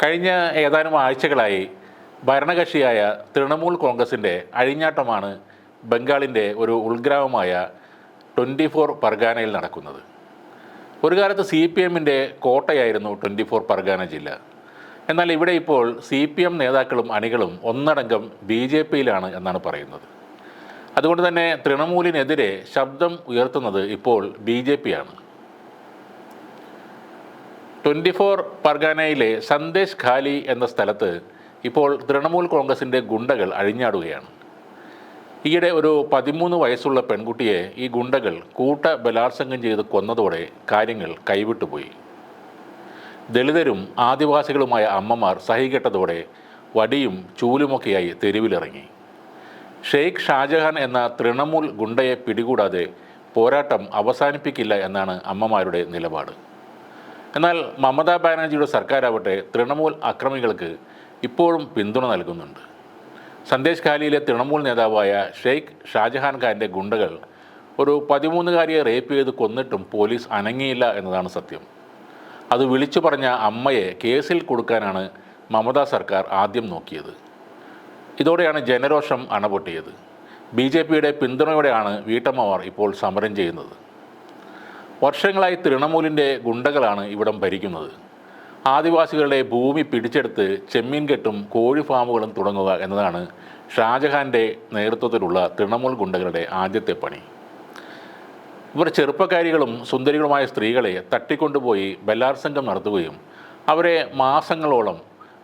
കഴിഞ്ഞ ഏതാനും ആഴ്ചകളായി ഭരണകക്ഷിയായ തൃണമൂൽ കോൺഗ്രസിന്റെ അഴിഞ്ഞാട്ടമാണ് ബംഗാളിന്റെ ഒരു ഉൾഗ്രാമമായ ട്വന്റി ഫോർ പർഗാനയിൽ നടക്കുന്നത്. ഒരു കാലത്ത് സി പി എമ്മിന്റെ കോട്ടയായിരുന്നു ട്വന്റി ഫോർ പർഗാന ജില്ല. എന്നാൽ ഇവിടെ ഇപ്പോൾ സി പി എം നേതാക്കളും അണികളും ഒന്നടങ്കം ബി ജെ പിയിലാണ് എന്നാണ് പറയുന്നത്. അതുകൊണ്ട് തന്നെ തൃണമൂലിനെതിരെ ശബ്ദം ഉയർത്തുന്നത് ഇപ്പോൾ ബി ജെ പി ആണ്. ട്വന്റി ഫോർ പർഗാനയിലെ സന്ദേശ് ഖാലി എന്ന സ്ഥലത്ത് ഇപ്പോൾ തൃണമൂൽ കോൺഗ്രസിന്റെ ഗുണ്ടകൾ അഴിഞ്ഞാടുകയാണ്. ഈയിടെ ഒരു പതിമൂന്ന് വയസ്സുള്ള പെൺകുട്ടിയെ ഈ ഗുണ്ടകൾ കൂട്ട ബലാത്സംഗം ചെയ്ത് കൊന്നതോടെ കാര്യങ്ങൾ കൈവിട്ടുപോയി. ദളിതരും ആദിവാസികളുമായ അമ്മമാർ സഹികെട്ടതോടെ വടിയും ചൂലുമൊക്കെയായി തെരുവിലിറങ്ങി. ഷെയ്ഖ് ഷാജഹാൻ എന്ന തൃണമൂൽ ഗുണ്ടയെ പിടികൂടാതെ പോരാട്ടം അവസാനിപ്പിക്കില്ല എന്നാണ് അമ്മമാരുടെ നിലപാട്. എന്നാൽ മമതാ ബാനർജിയുടെ സർക്കാരാവട്ടെ തൃണമൂൽ അക്രമികൾക്ക് ഇപ്പോഴും പിന്തുണ നൽകുന്നുണ്ട്. സന്ദേശ് ഖാലിയിലെ തൃണമൂൽ നേതാവായ ഷെയ്ഖ് ഷാജഹാൻ ഖാന്റെ ഗുണ്ടകൾ ഒരു പതിമൂന്നുകാരിയെ റേപ്പ് ചെയ്ത് കൊന്നിട്ടും പോലീസ് അനങ്ങിയില്ല എന്നതാണ് സത്യം. അത് വിളിച്ചു പറഞ്ഞ അമ്മയെ കേസിൽ കൊടുക്കാനാണ് മമതാ സർക്കാർ ആദ്യം നോക്കിയത്. ഇതോടെയാണ് ജനരോഷം അണപൊട്ടിയത്. ബി ജെ പിയുടെ പിന്തുണയോടെയാണ് വീട്ടമ്മമാർ ഇപ്പോൾ സമരം ചെയ്യുന്നത്. വർഷങ്ങളായി തൃണമൂലിന്റെ ഗുണ്ടകളാണ് ഇവിടം ഭരിക്കുന്നത്. ആദിവാസികളുടെ ഭൂമി പിടിച്ചെടുത്ത് ചെമ്മീൻ കെട്ടും കോഴി ഫാമുകളും തുടങ്ങുക എന്നതാണ് ഷാജഹാന്റെ നേതൃത്വത്തിലുള്ള തൃണമൂൽ ഗുണ്ടകളുടെ ആദ്യത്തെ പണി. ഇവർ ചെറുപ്പക്കാരികളും സുന്ദരികളുമായ സ്ത്രീകളെ തട്ടിക്കൊണ്ടുപോയി ബലാത്സംഗം നടത്തുകയും അവരെ മാസങ്ങളോളം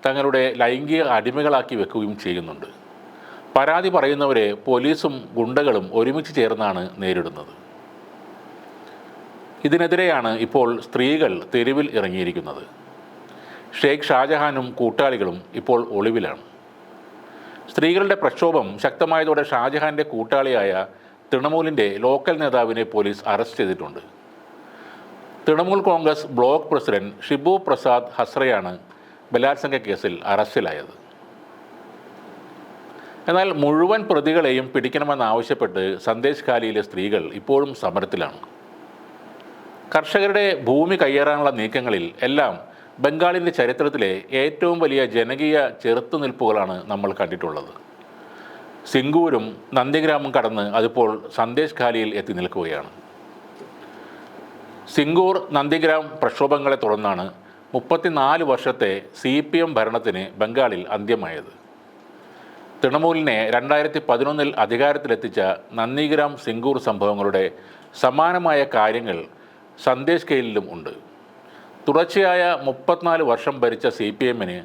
തങ്ങളുടെ ലൈംഗിക അടിമകളാക്കി വെക്കുകയും ചെയ്യുന്നുണ്ട്. പരാതി പറയുന്നവരെ പോലീസും ഗുണ്ടകളും ഒരുമിച്ച് ചേർന്നാണ് നേരിടുന്നത്. ഇതിനെതിരെയാണ് ഇപ്പോൾ സ്ത്രീകൾ തെരുവിൽ ഇറങ്ങിയിരിക്കുന്നത്. ഷെയ്ഖ് ഷാജഹാനും കൂട്ടാളികളും ഇപ്പോൾ ഒളിവിലാണ്. സ്ത്രീകളുടെ പ്രക്ഷോഭം ശക്തമായതോടെ ഷാജഹാന്റെ കൂട്ടാളിയായ തൃണമൂലിന്റെ ലോക്കൽ നേതാവിനെ പോലീസ് അറസ്റ്റ് ചെയ്തിട്ടുണ്ട്. തൃണമൂൽ കോൺഗ്രസ് ബ്ലോക്ക് പ്രസിഡന്റ് ഷിബു പ്രസാദ് ഹസ്രയാണ് ബലാത്സംഗ കേസിൽ അറസ്റ്റിലായത്. എന്നാൽ മുഴുവൻ പ്രതികളെയും പിടിക്കണമെന്നാവശ്യപ്പെട്ട് സന്ദേശ് ഖാലിയിലെ സ്ത്രീകൾ ഇപ്പോഴും സമരത്തിലാണ്. കർഷകരുടെ ഭൂമി കയ്യേറാനുള്ള നീക്കങ്ങളിൽ എല്ലാം ബംഗാളിന്റെ ചരിത്രത്തിലെ ഏറ്റവും വലിയ ജനകീയ ചെറുത്തുനിൽപ്പുകളാണ് നമ്മൾ കണ്ടിട്ടുള്ളത്. സിംഗൂരും നന്ദിഗ്രാമും കടന്ന് അതിപ്പോൾ സന്ദേശ് ഖാലിയിൽ എത്തി നിൽക്കുകയാണ്. സിംഗൂർ നന്ദിഗ്രാം പ്രക്ഷോഭങ്ങളെ തുടർന്നാണ് മുപ്പത്തിനാല് വർഷത്തെ സി പി എം ഭരണത്തിന് ബംഗാളിൽ അന്ത്യമായത്. തൃണമൂലിനെ രണ്ടായിരത്തി പതിനൊന്നിൽ അധികാരത്തിലെത്തിച്ച നന്ദിഗ്രാം സിംഗൂർ സംഭവങ്ങളുടെ സമാനമായ കാര്യങ്ങൾ സന്ദേശ് കെയിലും ഉണ്ട്. തുടർച്ചയായ മുപ്പത്തിനാല് വർഷം ഭരിച്ച സി പി എമ്മിന്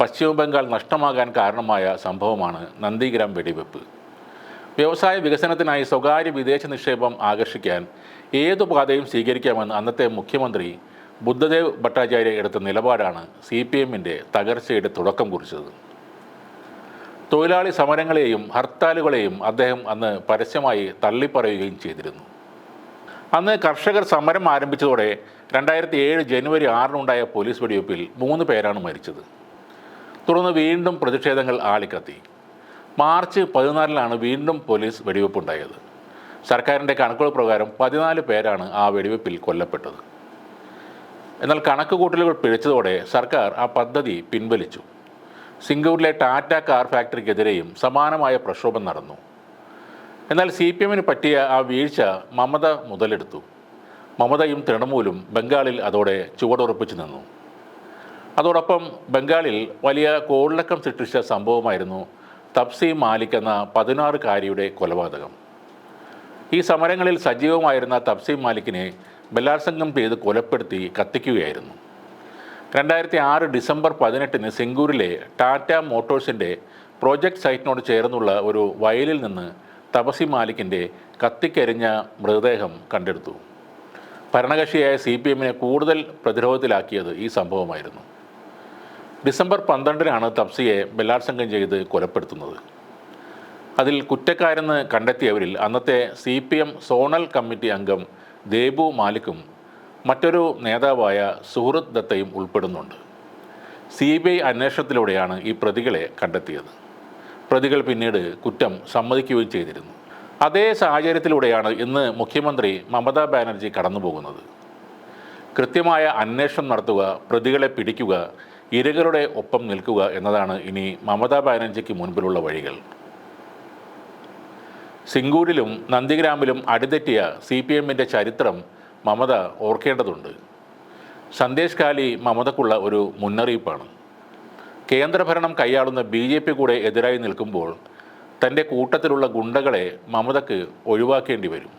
പശ്ചിമബംഗാൾ നഷ്ടമാകാൻ കാരണമായ സംഭവമാണ് നന്ദിഗ്രാം വെടിവെപ്പ്. വ്യവസായ വികസനത്തിനായി സ്വകാര്യ വിദേശ നിക്ഷേപം ആകർഷിക്കാൻ ഏതു പാതയും സ്വീകരിക്കാമെന്ന് അന്നത്തെ മുഖ്യമന്ത്രി ബുദ്ധദേവ് ഭട്ടാചാര്യ എടുത്ത നിലപാടാണ് സി പി എമ്മിന്റെ തകർച്ചയുടെ തുടക്കം കുറിച്ചത്. തൊഴിലാളി സമരങ്ങളെയും ഹർത്താലുകളെയും അദ്ദേഹം അന്ന് പരസ്യമായി തള്ളിപ്പറയുകയും ചെയ്തിരുന്നു. അന്ന് കർഷകർ സമരം ആരംഭിച്ചതോടെ രണ്ടായിരത്തി ഏഴ് ജനുവരി ആറിനുണ്ടായ പോലീസ് വെടിവെപ്പിൽ മൂന്ന് പേരാണ് മരിച്ചത്. തുടർന്ന് വീണ്ടും പ്രതിഷേധങ്ങൾ ആളിക്കത്തി. മാർച്ച് പതിനാലിനാണ് വീണ്ടും പോലീസ് വെടിവെപ്പുണ്ടായത്. സർക്കാരിന്റെ കണക്കുകൾ പ്രകാരം പതിനാല് പേരാണ് ആ വെടിവെപ്പിൽ കൊല്ലപ്പെട്ടത്. എന്നാൽ കണക്ക് കൂട്ടലുകൾ പിഴച്ചതോടെ സർക്കാർ ആ പദ്ധതി പിൻവലിച്ചു. സിംഗൂരിലെ ടാറ്റ കാർ ഫാക്ടറിക്കെതിരെയും സമാനമായ പ്രക്ഷോഭം നടന്നു. എന്നാൽ സി പി എമ്മിന് പറ്റിയ ആ വീഴ്ച മമത മുതലെടുത്തു. മമതയും തൃണമൂലും ബംഗാളിൽ അതോടെ ചുവടുറപ്പിച്ചു നിന്നു. അതോടൊപ്പം ബംഗാളിൽ വലിയ കോളിളക്കം സൃഷ്ടിച്ച സംഭവമായിരുന്നു തപ്സി മാലിക് എന്ന പതിനാറുകാരിയുടെ കൊലപാതകം. ഈ സമരങ്ങളിൽ സജീവമായിരുന്ന തപ്സി മാലിക്കിനെ ബലാത്സംഗം ചെയ്ത് കൊലപ്പെടുത്തി കത്തിക്കുകയായിരുന്നു. രണ്ടായിരത്തി ആറ് ഡിസംബർ പതിനെട്ടിന് സിംഗൂരിലെ ടാറ്റ മോട്ടോഴ്സിന്റെ പ്രോജക്റ്റ് സൈറ്റിനോട് ചേർന്നുള്ള ഒരു വയലിൽ നിന്ന് തപസി മാലിക്കിന്റെ കത്തിക്കരിഞ്ഞ മൃതദേഹം കണ്ടെടുത്തു. ഭരണകക്ഷിയായ സി പി എമ്മിനെ കൂടുതൽ പ്രതിരോധത്തിലാക്കിയത് ഈ സംഭവമായിരുന്നു. ഡിസംബർ പന്ത്രണ്ടിനാണ് തപ്സിയെ ബലാത്സംഗം ചെയ്ത് കൊലപ്പെടുത്തുന്നത്. അതിൽ കുറ്റക്കാരെന്ന് കണ്ടെത്തിയവരിൽ അന്നത്തെ C P M zonal committee അംഗം ദേബു മാലിക്കും മറ്റൊരു നേതാവായ സുഹൃത്ത് ദത്തയും ഉൾപ്പെടുന്നുണ്ട്. സി ബി ഐ അന്വേഷണത്തിലൂടെയാണ് ഈ പ്രതികളെ കണ്ടെത്തിയത്. പ്രതികൾ പിന്നീട് കുറ്റം സമ്മതിക്കുകയും ചെയ്തിരുന്നു. അതേ സാഹചര്യത്തിലൂടെയാണ് ഇന്ന് മുഖ്യമന്ത്രി മമതാ ബാനർജി കടന്നു പോകുന്നത് കൃത്യമായ അന്വേഷണം നടത്തുക പ്രതികളെ പിടിക്കുക ഇരകളുടെ ഒപ്പം നിൽക്കുക എന്നതാണ് ഇനി മമതാ ബാനർജിക്ക് മുൻപിലുള്ള വഴികൾ. സിംഗൂരിലും നന്ദിഗ്രാമിലും അടിതെറ്റിയ സി പി എമ്മിന്റെ ചരിത്രം മമത ഓർക്കേണ്ടതുണ്ട്. സന്ദേശ് കാലി മമതക്കുള്ള ഒരു മുന്നറിയിപ്പാണ്. കേന്ദ്രഭരണം കൈയാളുന്ന ബി ജെ പി കൂടെ എതിരായി നിൽക്കുമ്പോൾ തന്റെ കൂട്ടത്തിലുള്ള ഗുണ്ടകളെ മമതക്ക് ഒഴിവാക്കേണ്ടി വരും.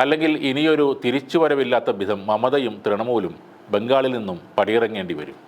അല്ലെങ്കിൽ ഇനിയൊരു തിരിച്ചുവരവില്ലാത്ത വിധം മമതയും തൃണമൂലും ബംഗാളിൽ നിന്നും പടിയിറങ്ങേണ്ടി വരും.